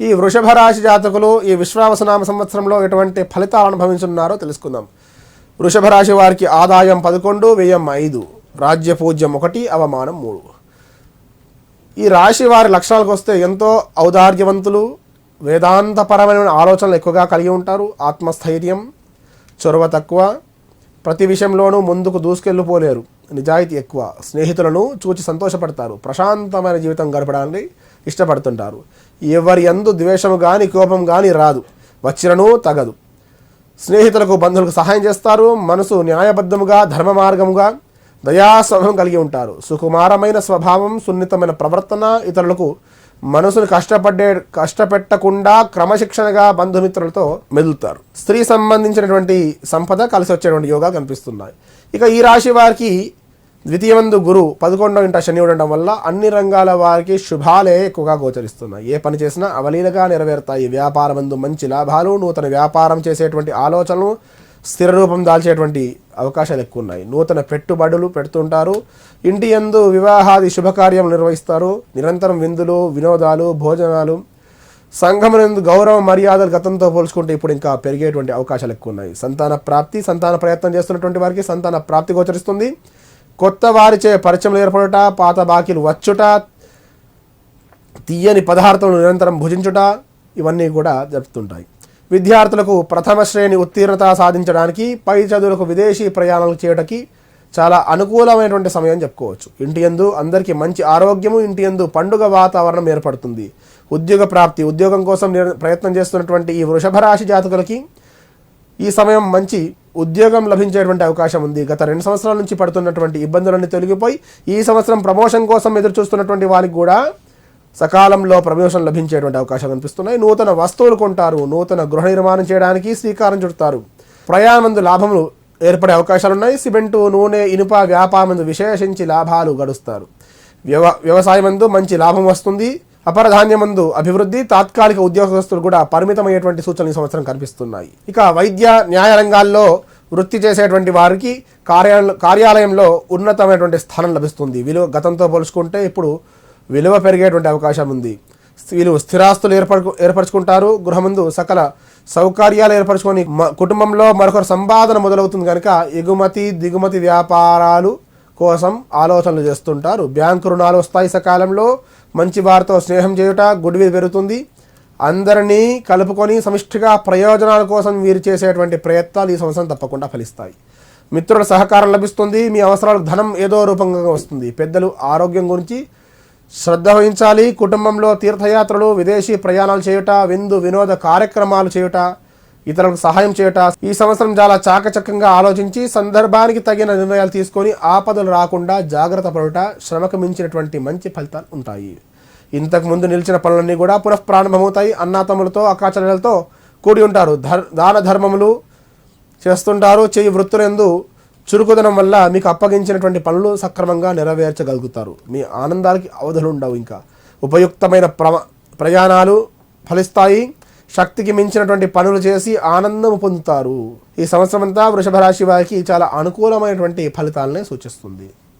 ఈ వృషభ రాశి జాతకులు ఈ విశ్వావసనామ సంవత్సరంలో ఎటువంటి ఫలితాలు అనుభవించున్నారో తెలుసుకుందాం. వృషభ రాశి వారికి ఆదాయం పదకొండు వ్యయం ఐదు రాజ్య పూజ్యం ఒకటి అవమానం మూడు. ఈ రాశి వారి లక్షణాలకు వస్తే ఎంతో ఔదార్యవంతులు వేదాంతపరమైన ఆలోచనలు ఎక్కువగా కలిగి ఉంటారు ఆత్మస్థైర్యం చొరవ తక్కువ ప్రతి విషయంలోనూ ముందుకు దూసుకెళ్ళిపోలేరు నిజాయితీ ఎక్కువ స్నేహితులను చూచి సంతోషపడతారు ప్రశాంతమైన జీవితం గడపడానికి ఇష్టపడుతుంటారు. ఎవరి ఎందు ద్వేషము కానీ కోపం కానీ రాదు. వచ్చినను తగదు. స్నేహితులకు బంధువులకు సహాయం చేస్తారు. మనసు న్యాయబద్ధముగా ధర్మ మార్గముగా దయాస్వభావం కలిగి ఉంటారు. సుకుమారమైన స్వభావం సున్నితమైన ప్రవర్తన ఇతరులకు మనసును కష్టపడే కష్టపెట్టకుండా క్రమశిక్షణగా బంధుమిత్రులతో మెదులుతారు. స్త్రీ సంబంధించినటువంటి సంపద కలిసి వచ్చేటువంటి యోగా కనిపిస్తున్నాయి. ఇక ఈ రాశి వారికి ద్వితీయమందు గురు పదకొండో ఇంట శని ఉండడం వల్ల అన్ని రంగాల వారికి శుభాలే ఎక్కువగా గోచరిస్తున్నాయి. ఏ పని చేసినా అవలీలగా నెరవేరుతాయి. వ్యాపారమందు మంచి లాభాలు నూతన వ్యాపారం చేసేటువంటి ఆలోచనలు స్థిర రూపం దాల్చేటువంటి అవకాశాలు ఎక్కువ ఉన్నాయి నూతన పెట్టుబడులు పెడుతుంటారు. ఇంటి యందు వివాహాది శుభకార్యం నిర్వహిస్తారు. నిరంతరం విందులు వినోదాలు భోజనాలు సంఘమునందు గౌరవ మర్యాదలు గతంతో పోల్చుకుంటే ఇప్పుడు ఇంకా పెరిగేటువంటి అవకాశాలు ఎక్కువ ఉన్నాయి సంతాన ప్రాప్తి సంతాన ప్రయత్నం చేస్తున్నటువంటి వారికి సంతాన ప్రాప్తి గోచరిస్తుంది. కొత్త వారిచే పరిచయం ఏర్పడుట పాత బాకీలు వచ్చుట తీయని పదార్థములు నిరంతరం భుజించుట ఇవన్నీ కూడా జరుపుతుంటాయి. విద్యార్థులకు ప్రథమ శ్రేణి ఉత్తీర్ణత సాధించడానికి పై చదువులకు విదేశీ ప్రయాణాలు చేయడానికి చాలా అనుకూలమైనటువంటి సమయం చెప్పుకోవచ్చు. ఇంటి యందు అందరికీ మంచి ఆరోగ్యము ఇంటి యందు పండుగ వాతావరణం ఏర్పడుతుంది. ఉద్యోగ ప్రాప్తి ఉద్యోగం కోసం ప్రయత్నం చేస్తున్నటువంటి ఈ వృషభ రాశి జాతకులకి ఈ సమయం మంచి ఉద్యోగం లభించేటువంటి అవకాశం ఉంది. గత రెండు సంవత్సరాల నుంచి పడుతున్నటువంటి ఇబ్బందులన్నీ తొలగిపోయి ఈ సంవత్సరం ప్రమోషన్ కోసం ఎదురు చూస్తున్నటువంటి వారికి కూడా సకాలంలో ప్రమోషన్ లభించేటువంటి అవకాశాలు కనిపిస్తున్నాయి. నూతన వస్తువులు కొంటారు. నూతన గృహ నిర్మాణం చేయడానికి శ్రీకారం చుడతారు. ప్రయాణమందు లాభములు ఏర్పడే అవకాశాలు ఉన్నాయి. సిమెంటు నూనె ఇనుప వ్యాపారమందు విశేషించి లాభాలు గడుస్తారు. వ్యవ వ్యవసాయమందు మంచి లాభం వస్తుంది. అపరధాన్యమందు అభివృద్ధి తాత్కాలిక ఉద్యోగస్తులు కూడా పరిమితమయ్యేటువంటి సూచనలు ఈ సంవత్సరం కనిపిస్తున్నాయి. ఇక వైద్య న్యాయ రంగాల్లో వృత్తి చేసేటువంటి వారికి కార్యాలయ కార్యాలయంలో ఉన్నతమైనటువంటి స్థానం లభిస్తుంది. విలువ గతంతో పోల్చుకుంటే ఇప్పుడు విలువ పెరిగేటువంటి అవకాశం ఉంది. వీళ్ళు స్థిరాస్తులు ఏర్పడు ఏర్పరచుకుంటారు. గృహముందు సకల సౌకర్యాలు ఏర్పరచుకొని మ- కుటుంబంలో మరొకరు సంపాదన మొదలవుతుంది కనుక ఎగుమతి దిగుమతి వ్యాపారాలు కోసం ఆలోచనలు చేస్తుంటారు. బ్యాంకు రుణాలు వస్తాయి సకాలంలో. మంచి వారితో స్నేహం చేయుట గుడ్విల్ పెరుగుతుంది. అందరినీ కలుపుకొని సమిష్టిగా ప్రయోజనాల కోసం వీరు చేసేటువంటి ప్రయత్నాలు ఈ సంవత్సరం తప్పకుండా ఫలిస్తాయి. మిత్రుల సహకారం లభిస్తుంది. మీ అవసరాలకు ధనం ఏదో రూపంగా వస్తుంది. పెద్దలు ఆరోగ్యం గురించి శ్రద్ధ వహించాలి. కుటుంబంలో తీర్థయాత్రలు విదేశీ ప్రయాణాలు చేయుట విందు వినోద కార్యక్రమాలు చేయుట ఇతరులకు సహాయం చేయుట. ఈ సంవత్సరం చాలా చాకచక్యంగా ఆలోచించి సందర్భానికి తగిన నిర్ణయాలు తీసుకొని ఆపదలు రాకుండా జాగ్రత్త పడుట శ్రమకు మించినటువంటి మంచి ఫలితాలు ఉంటాయి. ఇంతకు ముందు నిలిచిన పనులన్నీ కూడా పునః ప్రారంభమవుతాయి అన్నాతమ్ములతో కూడి ఉంటారు. ధర్ దాన ధర్మములు చేస్తుంటారు. చేయి వృత్తులందు చురుకుదనం వల్ల మీకు అప్పగించినటువంటి పనులు సక్రమంగా నెరవేర్చగలుగుతారు. మీ ఆనందాలకి అవధులు ఉండవు ఇంకా. ఉపయుక్తమైన ప్ర ప్రయాణాలు ఫలిస్తాయి. శక్తికి మించినటువంటి పనులు చేసి ఆనందం పొందుతారు. ఈ సంవత్సరం అంతా వృషభ రాశి వారికి చాలా అనుకూలమైనటువంటి ఫలితాలనే సూచిస్తుంది.